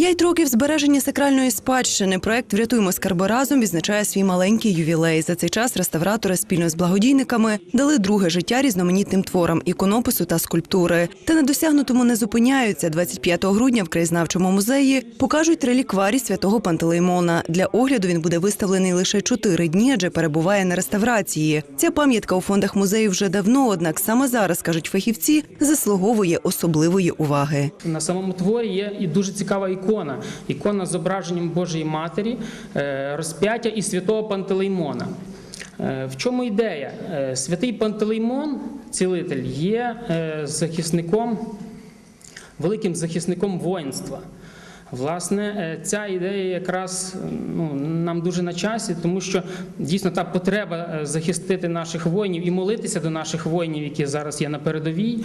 П'ять років збереження сакральної спадщини. Проект Врятуємо скарби разом відзначає свій маленький ювілей. За цей час реставратори спільно з благодійниками дали друге життя різноманітним творам іконопису та скульптури. Та на досягнутому не зупиняються. 25 грудня в краєзнавчому музеї покажуть релікварій святого Пантелеймона. Для огляду він буде виставлений лише чотири дні, адже перебуває на реставрації. Ця пам'ятка у фондах музею вже давно, однак саме зараз кажуть фахівці, заслуговує особливої уваги. На самому творі є і дуже цікава ікона. Ікона з зображенням Божої Матері, е, розп'яття і святого Пантелеймона. Е, В чому ідея? Е, Святий Пантелеймон, цілитель, є захисником, великим захисником воїнства. Власне, ця ідея якраз ну, нам дуже на часі, тому що дійсно та потреба захистити наших воїнів і молитися до наших воїнів, які зараз є на передовій,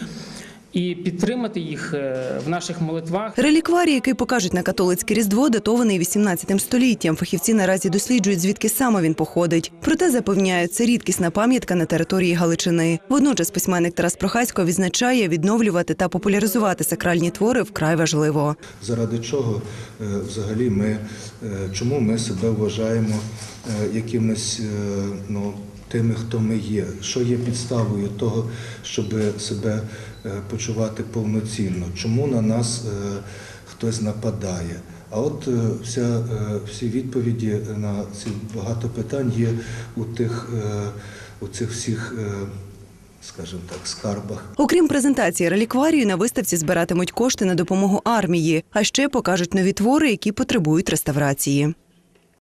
і підтримати їх е, в наших молитвах. Релікварій, який покажуть на католицьке різдво, датований 18 століттям. Фахівці наразі досліджують, звідки саме він походить. Проте запевняють, це рідкісна пам'ятка на території Галичини. Водночас письменник Тарас Прохасько відзначає, відновлювати та популяризувати сакральні твори вкрай важливо. Заради чого е, взагалі ми, е, чому ми себе вважаємо якимось ну, тими, хто ми є, що є підставою того, щоб себе е, почувати повноцінно, чому на нас е, хтось нападає. А от е, вся, всі відповіді на ці багато питань є у тих, у цих всіх, скажімо так, скарбах. Окрім презентації релікварію, на виставці збиратимуть кошти на допомогу армії, а ще покажуть нові твори, які потребують реставрації.